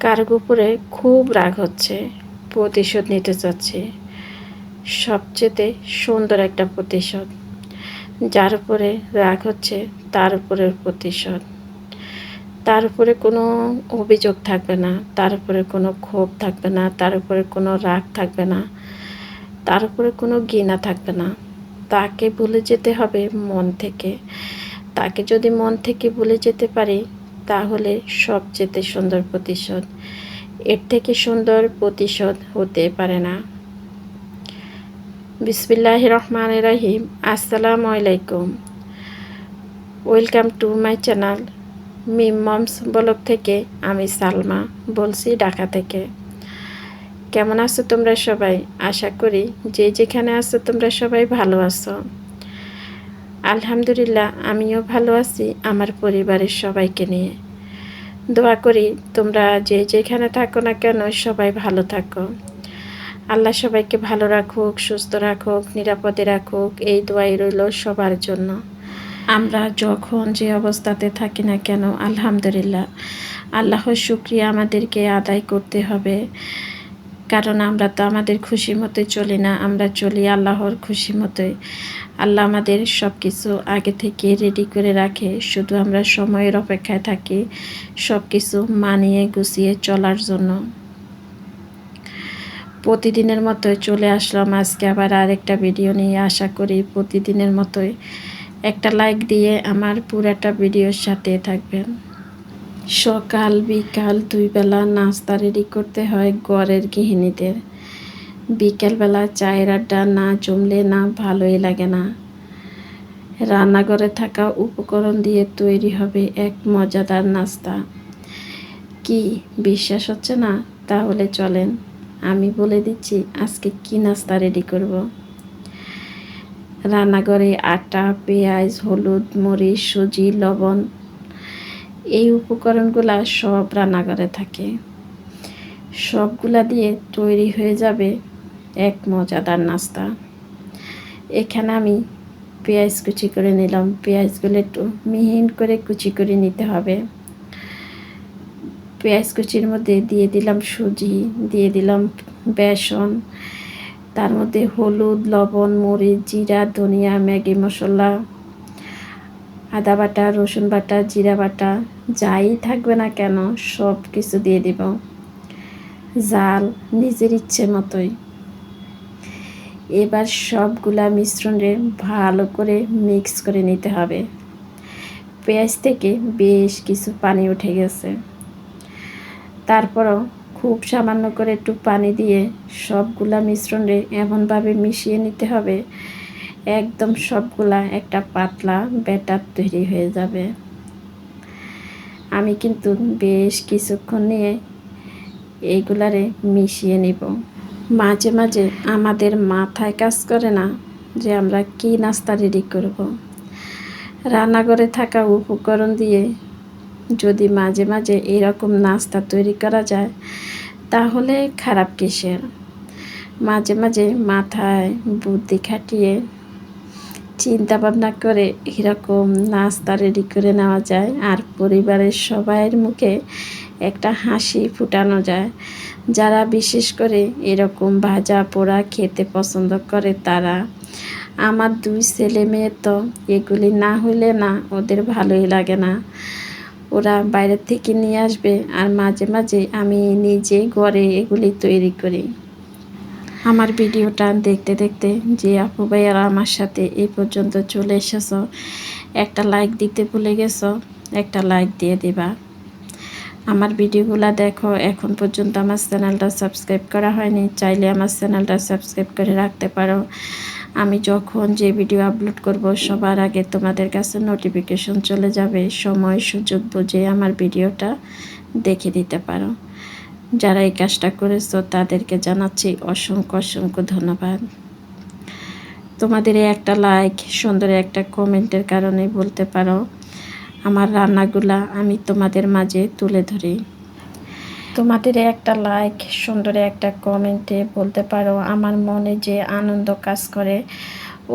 কারোর উপরে খুব রাগ হচ্ছে, প্রতিশোধ নিতে চাচ্ছে। সবচেয়ে সুন্দর একটা প্রতিশোধ। যার উপরে রাগ হচ্ছে, তার উপরে প্রতিশোধ। তার উপরে কোনো অভিযোগ থাকবে না, তার উপরে কোনো ক্ষোভ থাকবে না, তার উপরে কোনো রাগ থাকবে না, তার উপরে কোনো ঘৃণা থাকবে না। তাকে ভুলে যেতে হবে মন থেকে। তাকে যদি মন থেকে ভুলে যেতে পারি তাহলে সবচেয়ে সুন্দর প্রতিশোধ। এর থেকে সুন্দর প্রতিশোধ হতে পারে না। বিসমিল্লাহ রহমান রাহিম। আসসালামু আলাইকুম। Welcome to my channel Mim moms vlog থেকে আমি সালমা বলছি ঢাকা থেকে। কেমন আছো তোমরা সবাই? আশা করি যে যেখানে আছো তোমরা সবাই ভালো আছো। আলহামদুলিল্লাহ, আমিও ভালো আছি, আমার পরিবারের সবাইকে নিয়ে। দোয়া করি তোমরা যে যেখানে থাকো না কেন সবাই ভালো থাকো। আল্লাহ সবাইকে ভালো রাখুক, সুস্থ রাখুক, নিরাপদে রাখুক, এই দোয়াই রইল সবার জন্য। আমরা যখন যে অবস্থাতে থাকি না কেন, আলহামদুলিল্লাহ, আল্লাহর শুক্রিয়া আমাদেরকে আদায় করতে হবে। কারণ আমরা তো আমাদের খুশি মতো চলি না, আমরা চলি আল্লাহর খুশি মতোই। আল্লাহ আমাদের সব কিছু আগে থেকে রেডি করে রাখে, শুধু আমরা সময়ের অপেক্ষায় থাকি সব কিছু মানিয়ে গুছিয়ে চলার জন্য। প্রতিদিনের মতোই চলে আসলাম আজকে আবার আরেকটা ভিডিও নিয়ে। আশা করি প্রতিদিনের মতোই একটা লাইক দিয়ে আমার পুরাটা ভিডিওর সাথে থাকবেন। সকাল বিকাল দুই বেলা নাস্তা রেডি করতে হয় গড়ের গৃহিণীদের। বিকেলবেলা চায়ের আড্ডা না জমলে না ভালোই লাগে না। রান্নাঘরে থাকা উপকরণ দিয়ে তৈরি হবে এক মজাদার নাস্তা। কি, বিশ্বাস হচ্ছে না? তাহলে চলেন, আমি বলে দিচ্ছি আজকে কি নাস্তা রেডি করব। রান্নাঘরে আটা, পেঁয়াজ, হলুদ, মরিচ, সুজি, লবণ, এই উপকরণগুলা সব রান্নাঘরে থাকে। সবগুলা দিয়ে তৈরি হয়ে যাবে এক মজাদার নাস্তা। এখানে আমি পেঁয়াজ কুচি করে নিলাম। পেঁয়াজগুলো একটু মিহিন করে কুচি করে নিতে হবে। পেঁয়াজ কুচির মধ্যে দিয়ে দিলাম সুজি, দিয়ে দিলাম বেসন, তার মধ্যে হলুদ, লবণ, মরিচ, জিরা, ধনিয়া, ম্যাগি, মশলা, আদা বাটা, রসুন বাটা, জিরা বাটা, যাই থাকবে না কেন সব কিছু দিয়ে দিব। জাল নিজের ইচ্ছে মতোই। এবার সবগুলা মিশ্রণে ভালো করে মিক্স করে নিতে হবে। পেঁয়াজ থেকে বেশ কিছু পানি উঠে গেছে। তারপরও খুব সামান্য করে একটু পানি দিয়ে সবগুলা মিশ্রণে এমনভাবে মিশিয়ে নিতে হবে, একদম সবগুলা একটা পাতলা ব্যাটার তৈরি হয়ে যাবে। আমি কিন্তু বেশ কিছুক্ষণ নিয়ে এইগুলারে মিশিয়ে নিব। মাঝে মাঝে আমাদের মাথায় কাজ করে না যে আমরা কি নাস্তা রেডি করব। রান্নাঘরে থাকা উপকরণ দিয়ে যদি মাঝে মাঝে এরকম নাস্তা তৈরি করা যায়, তাহলে খারাপ কিসের মাঝে মাঝে মাথায় বুদ্ধি খাটিয়ে চিন্তা ভাবনা করে এরকম নাস্তা রেডি করে নেওয়া যায় আর পরিবারের সবাইয়ের মুখে একটা হাসি ফুটানো যায়। যারা বিশেষ করে এরকম ভাজা পোড়া খেতে পছন্দ করে তারা, আমার দুই ছেলে মেয়ে তো এগুলি না হইলে না ওদের ভালোই লাগে না। ওরা বাইরের থেকে নিয়ে আসবে আর মাঝে মাঝে আমি নিজে ঘরে এগুলি তৈরি করি। আমার ভিডিওটা দেখতে দেখতে যে আপু ভাইয়ারা আমার সাথে এই পর্যন্ত চলে এসেছ, একটা লাইক দিতে ভুলে গেছো, একটা লাইক দিয়ে দিবা। আমার ভিডিওগুলো দেখো, এখন পর্যন্ত আমার চ্যানেলটা সাবস্ক্রাইব করা হয়নি, চাইলে আমার চ্যানেলটা সাবস্ক্রাইব করে রাখতে পারো। আমি যখন যে ভিডিও আপলোড করব, সবার আগে তোমাদের কাছে নোটিফিকেশন চলে যাবে, সময় সুযোগ বুঝে আমার ভিডিওটা দেখে দিতে পারো। যারা এই কাজটা করেছ, তাদেরকে জানাচ্ছি অসংখ্য অসংখ্য ধন্যবাদ। তোমাদের একটা লাইক সুন্দর একটা কমেন্টের কারণে বলতে পারো, আমার রান্নাগুলা আমি তোমাদের মাঝে তুলে ধরি। তোমাদের একটা লাইক সুন্দর একটা কমেন্টে বলতে পারো, আমার মনে যে আনন্দ কাজ করে,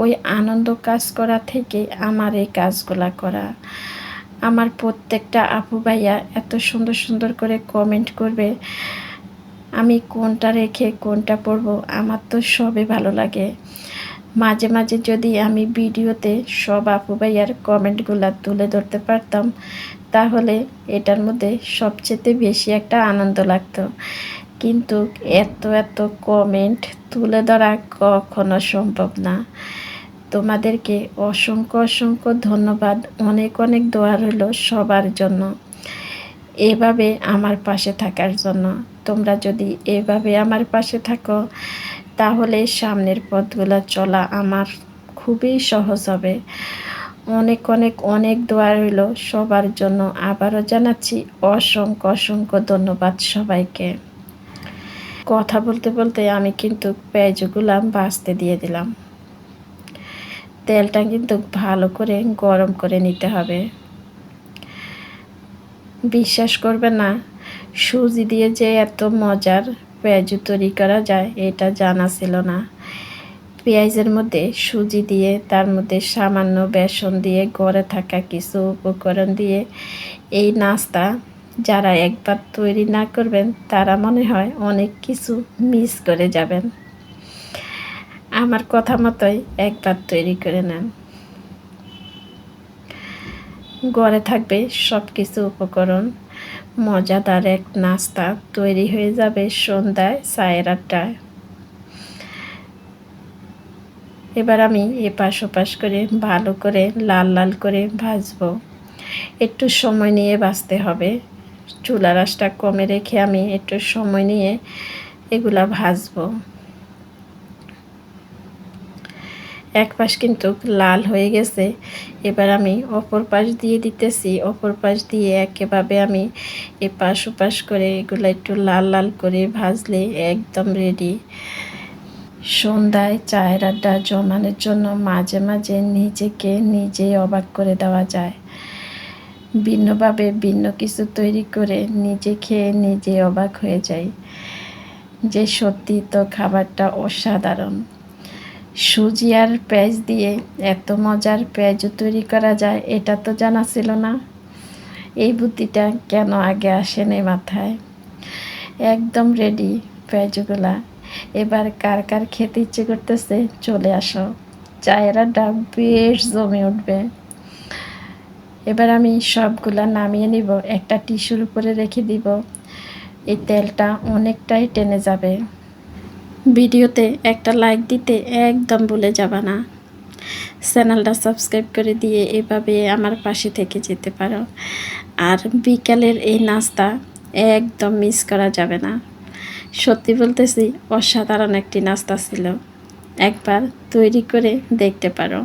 ওই আনন্দ কাজ করা থেকে আমার এই কাজগুলা করা। আমার প্রত্যেকটা আপু ভাইয়া এত সুন্দর সুন্দর করে কমেন্ট করবে, আমি কোনটা রেখে কোনটা পরব আমার তো সবই ভালো লাগে। মাঝে মাঝে যদি আমি ভিডিওতে সব আপু ভাইয়ার কমেন্টগুলো তুলে ধরতে পারতাম, তাহলে এটার মধ্যে সবচেয়ে বেশি একটা আনন্দ লাগতো। কিন্তু এত এত কমেন্ট তুলে ধরা কখনো সম্ভব না। তোমাদেরকে অসংখ্য অসংখ্য ধন্যবাদ। অনেক অনেক দোয়া রইল সবার জন্য। এভাবে আমার পাশে থাকার জন্য। তোমরা যদি এভাবে আমার পাশে থাকো, তাহলে সামনের পথগুলো চলা আমার খুবই সহজ হবে। অনেক অনেক অনেক দোয়া রইল সবার জন্য। আবারও জানাচ্ছি অসংখ্য অসংখ্য ধন্যবাদ সবাইকে। কথা বলতে বলতে আমি কিন্তু পেঁয়াজগুলো বাঁচতে দিয়ে দিলাম। তেলটা কিন্তু ভালো করে গরম করে নিতে হবে। বিশ্বাস করবে না, সুজি দিয়ে যে এত মজার পেঁয়াজু তৈরি করা যায়, এটা জানা ছিল না। পেঁয়াজের মধ্যে সুজি দিয়ে, তার মধ্যে সামান্য বেসন দিয়ে, গড়ে থাকা কিছু উপকরণ দিয়ে এই নাস্তা যারা একবার তৈরি না করবেন, তারা মনে হয় অনেক কিছু মিস করে যাবেন। আমার কথা মতোই একবার তৈরি করে নেন। গড়ে থাকবে সব কিছু উপকরণ। মজাদার এক নাস্তা তৈরি হয়ে যাবে সন্ধ্যায় চায়ের আড্ডায়। এবার আমি এপাশ ওপাশ করে ভালো করে লাল লাল করে ভাজবো। একটু সময় নিয়ে বাঁচতে হবে। চুলা রাসটা কমে রেখে আমি একটু সময় নিয়ে এগুলা ভাজবো। এক পাশ কিন্তু লাল হয়ে গেছে। এবার আমি অপর পাশ দিয়ে দিতেছি। অপর পাশ দিয়ে একেভাবে আমি এপাশ ওপাশ করে এগুলো একটু লাল লাল করে ভাজলে একদম রেডি সন্ধ্যায় চায়ের আড্ডা জমানোর জন্য মাঝে মাঝে নিজেকে নিজেই অবাক করে দেওয়া যায়। ভিন্নভাবে ভিন্ন কিছু তৈরি করে নিজে খেয়ে নিজে অবাক হয়ে যাই। যে সত্যি তো খাবারটা অসাধারণ। সুজি আর পেঁয়াজ দিয়ে এত মজার পেঁয়াজও তৈরি করা যায়, এটা তো জানা ছিল না। এই বুদ্ধিটা কেন আগে আসেনি মাথায়? একদম রেডি পেঁয়াজগুলা। এবার কার কার খেতে ইচ্ছে করতেছে, চলে আসো। চায়ের আড্ডা বেশ জমে উঠবে। এবার আমি সবগুলা নামিয়ে নিব, একটা টিস্যুর উপরে রেখে দিব। এই তেলটা অনেকটাই টেনে যাবে। ভিডিওতে একটা লাইক দিতে একদম ভুলে যাবা না। চ্যানেলটা সাবস্ক্রাইব করে দিয়ে এভাবে আমার পাশে থেকে যেতে পারো। আর বিকালের এই নাস্তা একদম মিস করা যাবে না। সত্যি বলতেছি, অসাধারণ একটি নাস্তা ছিল। একবার তৈরি করে দেখতে পারো।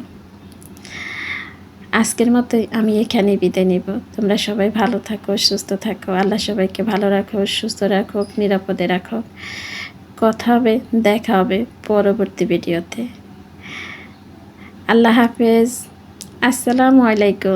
আজকের মতোই আমি এখানে বিদায় নিব। তোমরা সবাই ভালো থাকো, সুস্থ থাকো। আল্লাহ সবাইকে ভালো রাখো, সুস্থ রাখো, নিরাপদে রাখো। কথা হবে দেখা হবে পরবর্তী ভিডিওতে। আল্লাহ হাফেজ। আসসালামু আলাইকুম।